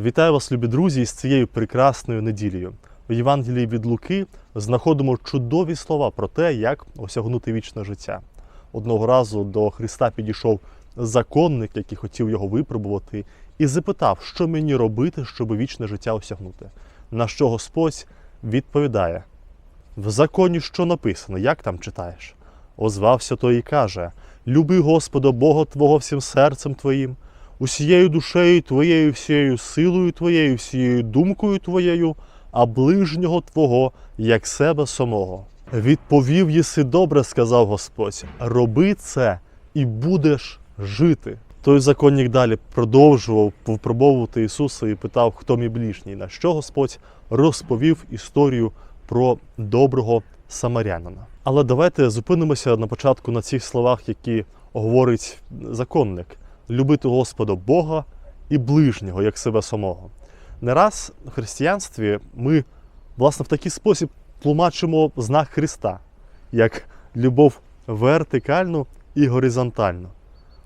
Вітаю вас, любі друзі, з цією прекрасною неділею. В Євангелії від Луки знаходимо чудові слова про те, як осягнути вічне життя. Одного разу до Христа підійшов законник, який хотів його випробувати, і запитав, що мені робити, щоб вічне життя осягнути. На що Господь відповідає: в законі що написано, як там читаєш? Озвався той і каже: Люби Господа Бога Твого всім серцем твоїм, усією душею твоєю, всією силою твоєю, всією думкою твоєю, а ближнього Твого, як себе самого. Відповів єси добре, сказав Господь, роби це і будеш жити. Той законник далі продовжував випробовувати Ісуса і питав, хто мій ближній, на що Господь розповів історію про доброго самарянина. Але давайте зупинимося на початку на цих словах, які говорить законник: любити Господа Бога і ближнього, як себе самого. Не раз в християнстві ми, власне, в такий спосіб тлумачимо знак Христа, як любов вертикальну і горизонтальну.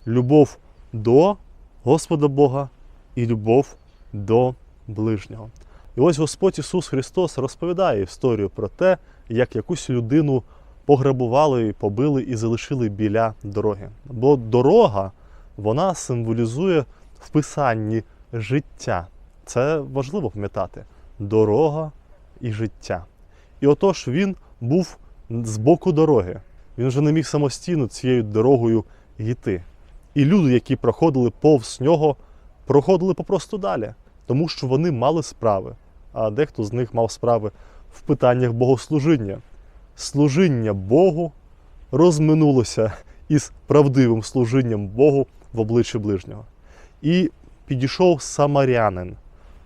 Любов до Господа Бога і любов до ближнього. І ось Господь Ісус Христос розповідає історію про те, як якусь людину пограбували, побили і залишили біля дороги. Бо дорога вона символізує в писанні життя. Це важливо пам'ятати. Дорога і життя. І отож він був з боку дороги. Він вже не міг самостійно цією дорогою йти. І люди, які проходили повз нього, проходили попросту далі, тому що вони мали справи, а дехто з них мав справи в питаннях богослужіння. Служіння Богу розминулося із правдивим служінням Богу в обличчі ближнього. І підійшов самарянин,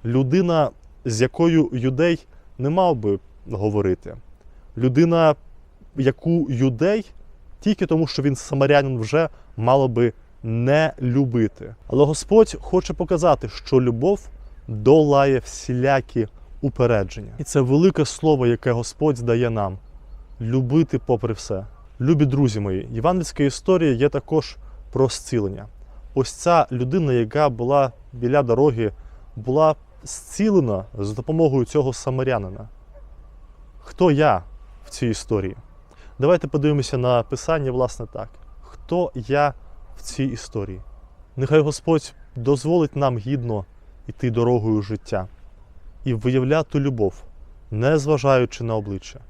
людина, з якою юдей не мав би говорити. Людина, яку юдей, тільки тому, що він самарянин вже мало би не любити. Але Господь хоче показати, що любов долає всілякі упередження. І це велике слово, яке Господь дає нам любити попри все. Любі друзі мої, євангельська історія є також про зцілення. Ось ця людина, яка була біля дороги, була зцілена за допомогою цього самарянина. Хто я в цій історії? Давайте подивимося на писання, власне, так. Хто я в цій історії? Нехай Господь дозволить нам гідно йти дорогою життя і виявляти любов, не зважаючи на обличчя,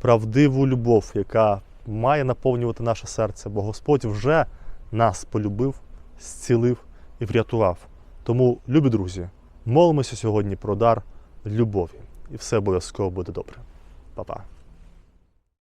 правдиву любов, яка має наповнювати наше серце, бо Господь вже нас полюбив, зцілив і врятував. Тому, любі друзі, молимося сьогодні про дар любові, і все обов'язково буде добре. Па-па.